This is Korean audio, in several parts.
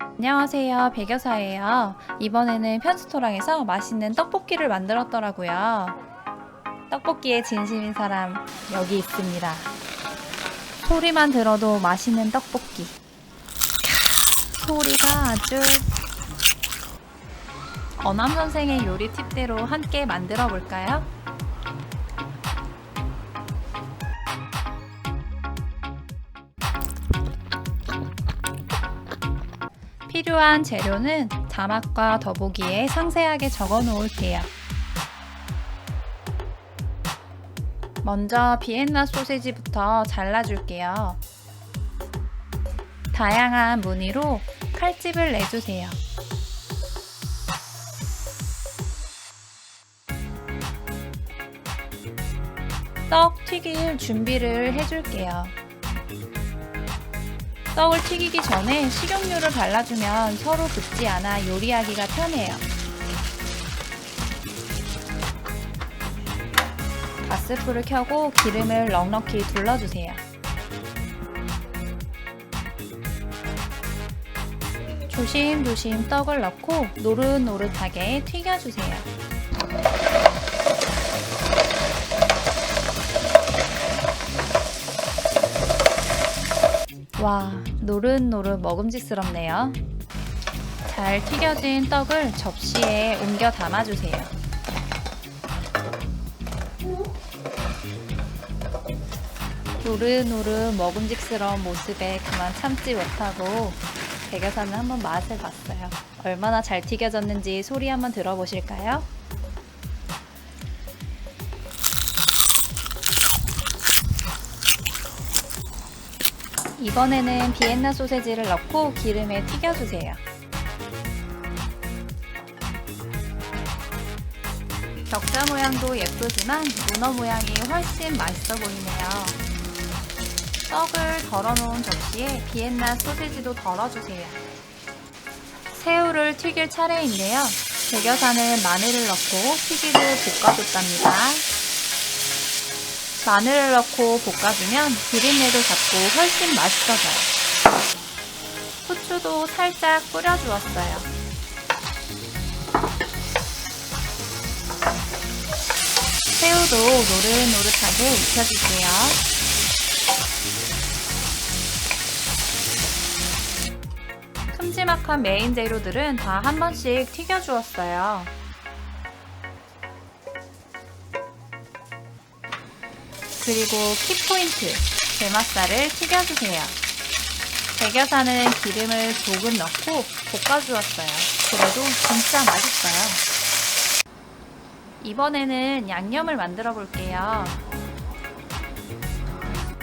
안녕하세요. 백여사예요. 이번에는 편스토랑에서 맛있는 떡볶이를 만들었더라고요. 떡볶이에 진심인 사람 여기 있습니다. 소리만 들어도 맛있는 떡볶이. 캬, 소리가 아주 어남 선생의 요리 팁대로 함께 만들어 볼까요? 필요한 재료는 자막과 더보기에 상세하게 적어 놓을게요. 먼저 비엔나 소세지부터 잘라줄게요. 다양한 무늬로 칼집을 내주세요. 떡 튀길 준비를 해줄게요. 떡을 튀기기 전에 식용유를 발라주면 서로 붙지 않아 요리하기가 편해요. 가스불을 켜고 기름을 넉넉히 둘러주세요. 조심조심 떡을 넣고 노릇노릇하게 튀겨주세요. 와, 노릇노릇 먹음직스럽네요. 잘 튀겨진 떡을 접시에 옮겨 담아주세요. 노릇노릇 먹음직스러운 모습에 그만 참지 못하고 백여사는 한번 맛을 봤어요. 얼마나 잘 튀겨졌는지 소리 한번 들어보실까요? 이번에는 비엔나 소세지를 넣고 기름에 튀겨주세요. 격자 모양도 예쁘지만 문어 모양이 훨씬 맛있어 보이네요. 떡을 덜어놓은 접시에 비엔나 소세지도 덜어주세요. 새우를 튀길 차례인데요. 백여사는 마늘을 넣고 튀기고 볶아줬답니다. 마늘을 넣고 볶아주면 비린내도 잡고 훨씬 맛있어져요. 후추도 살짝 뿌려주었어요. 새우도 노릇노릇하게 익혀주세요. 큼지막한 메인 재료들은 다 한 번씩 튀겨주었어요. 그리고 키포인트, 게맛살을 튀겨주세요. 백여사는 기름을 조금 넣고 볶아주었어요. 그래도 진짜 맛있어요. 이번에는 양념을 만들어 볼게요.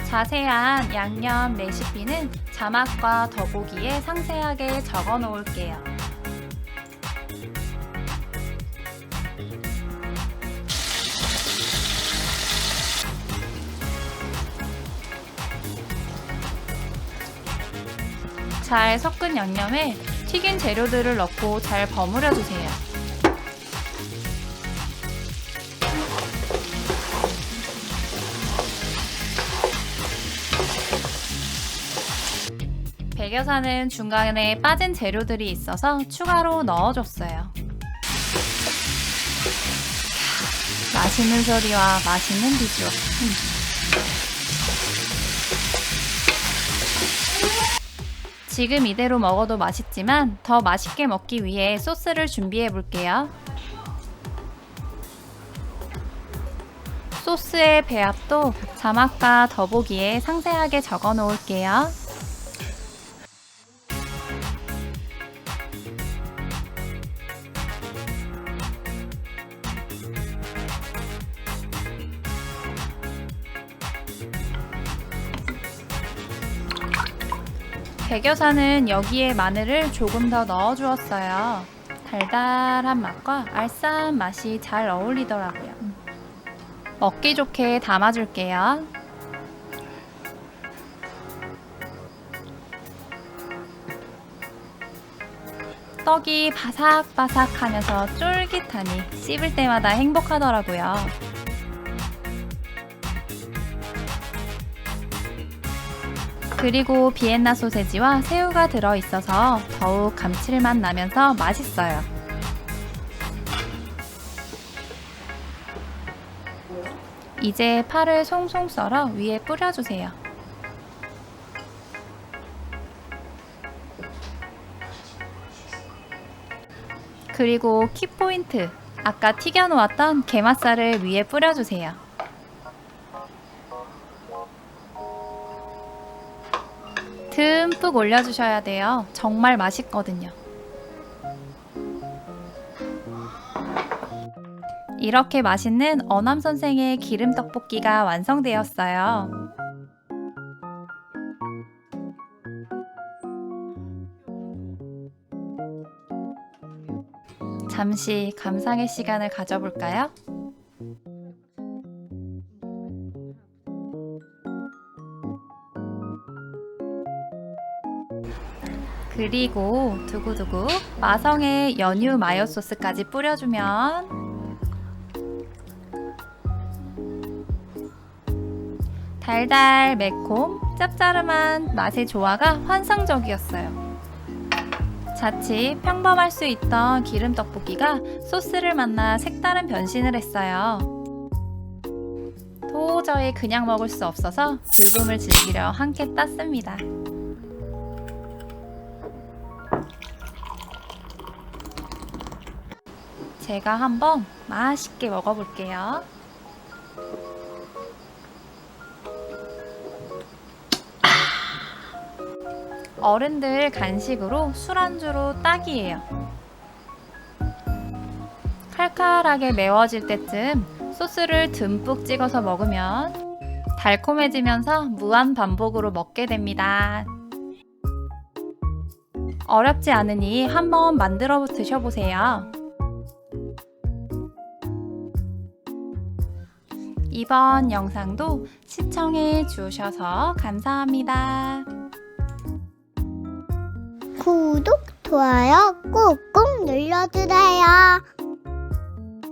자세한 양념 레시피는 자막과 더보기에 상세하게 적어 놓을게요. 잘 섞은 양념에 튀긴 재료들을 넣고 잘 버무려 주세요. 백여사는 중간에 빠진 재료들이 있어서 추가로 넣어줬어요. 맛있는 소리와 맛있는 비주얼. 음. 지금 이대로 먹어도 맛있지만 더 맛있게 먹기 위해 소스를 준비해 볼게요. 소스의 배합도 자막과 더보기에 상세하게 적어 놓을게요. 백여사는 여기에 마늘을 조금 더 넣어 주었어요. 달달한 맛과 알싸한 맛이 잘 어울리더라고요. 먹기 좋게 담아줄게요. 떡이 바삭바삭하면서 쫄깃하니 씹을 때마다 행복하더라고요. 그리고 비엔나 소세지와 새우가 들어 있어서 더욱 감칠맛 나면서 맛있어요. 이제 파를 송송 썰어 위에 뿌려주세요. 그리고 키포인트. 아까 튀겨놓았던 게맛살을 위에 뿌려주세요. 듬뿍 올려주셔야 돼요. 정말 맛있거든요. 이렇게 맛있는 어남 선생의 기름 떡볶이가 완성되었어요. 잠시 감상의 시간을 가져볼까요? 그리고 두구두구 마성의 연유 마요 소스까지 뿌려주면 달달 매콤 짭짜름한 맛의 조화가 환상적이었어요. 자칫 평범할 수 있던 기름 떡볶이가 소스를 만나 색다른 변신을 했어요. 도저히 그냥 먹을 수 없어서 불금을 즐기려 한캔 땄습니다. 제가 한번 맛있게 먹어볼게요. 어른들 간식으로 술안주로 딱이에요. 칼칼하게 매워질 때쯤 소스를 듬뿍 찍어서 먹으면 달콤해지면서 무한 반복으로 먹게 됩니다. 어렵지 않으니 한번 만들어 드셔보세요. 이번 영상도 시청해 주셔서 감사합니다. 구독, 좋아요 꾹꾹 눌러주세요.